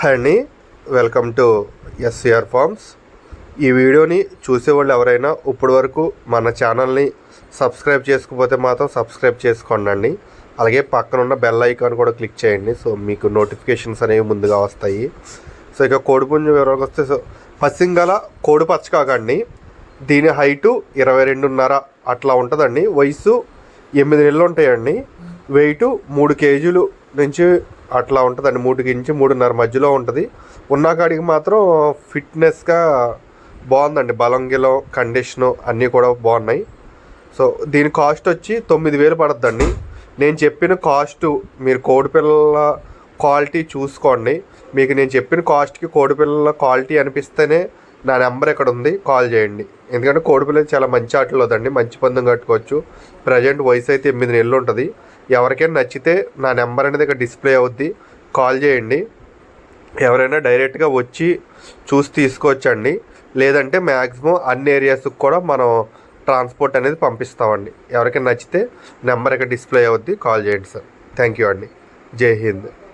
Hi అండి. Welcome to SCR farms. ఈ వీడియోని చూసేవాళ్ళు ఎవరైనా ఇప్పటి వరకు మన ఛానల్ని సబ్స్క్రైబ్ చేసుకోకపోతే మాత్రం సబ్స్క్రైబ్ చేసుకోండి అలాగే పక్కన ఉన్న బెల్ ఐకాన్ కూడా క్లిక్ చేయండి. సో మీకు నోటిఫికేషన్స్ అనేవి ముందుగా వస్తాయి. సో ఇక కోడిపుంజు వివరాలకు వస్తే సో పసింగల కోడి పచ్చకాకండి దీని హైటు ఇరవై రెండున్నర అట్లా ఉంటుందండి. వయసు ఎనిమిది నెలలు ఉంటాయండి వెయిట్ మూడు కేజీలు నుంచి అట్లా ఉంటుందండి మూడుకి నుంచి మూడున్నర మధ్యలో ఉంటుంది. ఉన్న కాడికి మాత్రం ఫిట్నెస్గా బాగుందండి. బలం గిలం కండిషను అన్నీ కూడా బాగున్నాయి. సో దీని కాస్ట్ వచ్చి తొమ్మిది వేలు పడుతుందండి నేను చెప్పిన కాస్ట్ మీరు కోడిపిల్లల క్వాలిటీ చూసుకోండి. మీకు నేను చెప్పిన కాస్ట్కి కోడిపిల్లల క్వాలిటీ అనిపిస్తేనే నా నెంబర్ ఇక్కడ ఉంది. కాల్ చేయండి. ఎందుకంటే కోడిపిల్లలు చాలా మంచి ఆటలు వదండి మంచి పందెం కట్టుకోవచ్చు. ప్రజెంట్ వయసు అయితే ఎనిమిది నెలలు ఉంటుంది. ఎవరికైనా నచ్చితే నా నెంబర్ అనేది ఇక్కడ డిస్ప్లే అవుద్ది. కాల్ చేయండి. ఎవరైనా డైరెక్ట్గా వచ్చి చూసి తీసుకోవచ్చండి. లేదంటే మ్యాక్సిమం అన్ని ఏరియాస్కి కూడా మనం ట్రాన్స్పోర్ట్ అనేది పంపిస్తామండి. ఎవరికైనా నచ్చితే నెంబర్ ఇక్కడ డిస్ప్లే అవుద్ది. కాల్ చేయండి సార్. థ్యాంక్ యూ అండి. జై హింద్.